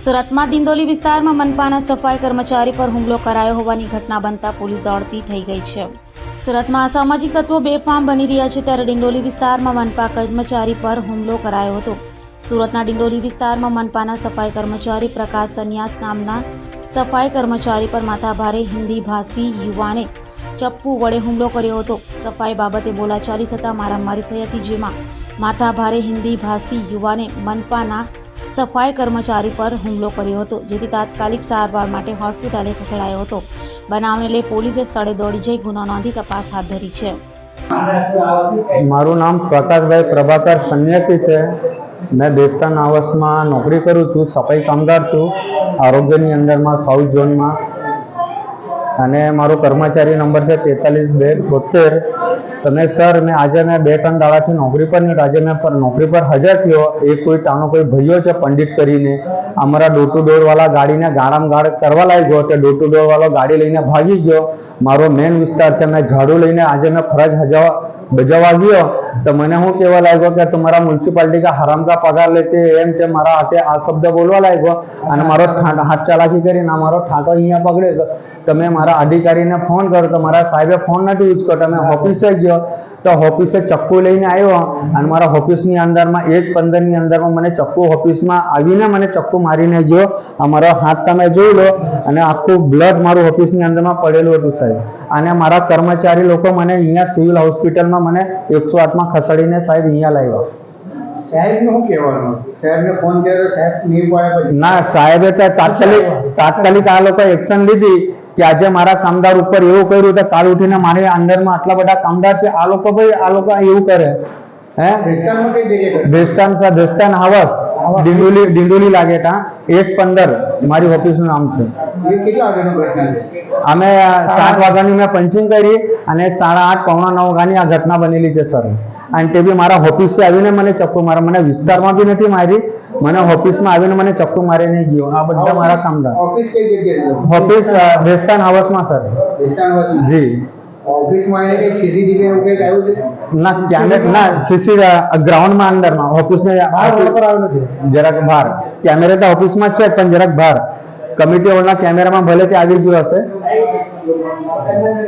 સુરતમાં દિંદોલી વિસ્તારમાં મનપાના સફાઈ કર્મચારી પર હુમલો કરાયો હોવાની ઘટના બનતા પોલીસ દોડતી થઈ ગઈ છે. સુરતમાં અસામાજિક તત્વો બેફામ બની રહ્યા છે ત્યારે ડિંડોલી વિસ્તારમાં મનપા કર્મચારી પર હુમલો કરાયો હતો. સુરતના ડિંડોલી વિસ્તારમાં મનપાના સફાઈ કર્મચારી પ્રકાશ સંન્યાસ નામના સફાઈ કર્મચારી પર માથાભારે હિન્દી ભાષી યુવાને ચપ્પુ વડે હુમલો કર્યો હતો. સફાઈ બાબતે બોલાચાલી થતાં મારામારી થઈ હતી જેમાં માથાભારે હિન્દી ભાષી યુવાને મનપાના સફાઈ કર્મચારી પર હુમલો કર્યો હતો, જેથી તાત્કાલિક સારવાર માટે હોસ્પિટલે ખસેડાયો હતો. બનાવને લઈ પોલીસે સ્થળે દોડી જઈ ગુનો નોંધી તપાસ હાથ ધરી છે. મારું નામ પ્રકાશભાઈ પ્રભાકર સન્યાસી છે. મેં બેસ્તાન આવાસમાં નોકરી કરું છું, સફાઈ કામદાર છું. આરોગ્યની અંદરમાં, સાઉથ ઝોનમાં. અને મારો કર્મચારી નંબર છે તેતાલીસ બે બોતેર તમે સર, મેં આજે મેં બે ત્રણ દાડાથી નોકરી પર નહીં, આજે મેં પર નોકરી પર હાજર થયો. એ કોઈ તાનો કોઈ ભાઈઓ છે પંડિત કરીને. અમારા ડોર ટુ ડોરવાળા ગાડીને ગાળામ ગાળ કરવા લાગ્યો તે ડોર ટુ ડોરવાળો ગાડી લઈને ભાગી ગયો. મારો મેન વિસ્તાર છે, મેં ઝાડુ લઈને આજે મેં ફરજ હજાવા બજાવવા ગયો, તો મને શું કેવા લાગ્યો કે તમારા મ્યુનિસિપાલિટી કા હરામ કા પગાર લેતે એમ તે મારા હાથે આ શબ્દ બોલવા લાગ્યો અને મારો હાથ ચાલાકી કરીને મારો ઠાંટો અહીંયા પકડ્યો. તમે મારા અધિકારીને ફોન કરો તો મારા સાહેબે ફોન નથી ઉચક્યો તમે ઓફિસે ગયો. તો ઓફિસે ચક્કુ લઈને આવ્યો અને મારા ઓફિસની અંદરમાં એક પંદરની અંદરમાં મને ચક્કુ ઓફિસમાં આવીને મને ચક્કુ મારીને ગયો. અમારો મારો હાથ તમે જોઈ લો અને આખું બ્લડ મારું ઓફિસની અંદરમાં પડેલું હતું સાહેબ. અને મારા કર્મચારી લોકો મને અહીંયા સિવિલ હોસ્પિટલમાં મને એકસો આઠમાં ખસેડીને સાહેબ અહીંયા લાવ્યા. સાહેબને શું કહેવાનું? સાહેબને ફોન કર્યો સાહેબ નહીં પડે ના સાહેબે તાત્કાલિક તાત્કાલિક આ લોકો એક્શન લીધી. કે આજે મારા કામદાર ઉપર એવું કર્યું તો કાલ ઉઠીને મારી અંદરમાં આટલા બધા કામદાર છે આ લોકો ભાઈ આ લોકો એવું કરે. હે? વિસ્તારમાં કઈ જગ્યાએ કર્યું? બેસ્તાન સા બેસ્તાન હાવસ ડિંડોલી ડિંડોલી લાગે તા. એક પંદર. મારી ઓફિસનું નામ છે. અમે સાત વાગ્યાની મેં પંચિંગ કરી અને સાડા આઠ પૌણા નવ વાગ્યાની આ ઘટના બનેલી છે સર. અને તે બી મારા ઓફિસે આવીને મને ચપ્પુ મારા મને વિસ્તારમાં બી નથી મારી. મને ઓફિસમાં આવીને મને ચક્કુ મારીને ગયો. આ બધા મારા કામદાર. ઓફિસ કઈ જગ્યાએ ઓફિસ વેસ્ટર્ન હાઉસમાં સર. વેસ્ટર્ન વિસ્તારમાં જી. ઓફિસમાં એને સીસીટીવી એવું કંઈક આવ્યું છે? ના કેમેરા ના સીસી ગ્રાઉન્ડમાં અંદરમાં. ઓફિસને આવેલું છે? જરાક બહાર. કેમેરા તો ઓફિસમાં છે પણ જરાક બહાર. કમિટી હોલના કેમેરામાં ભલે તે આવી ગયું હશે.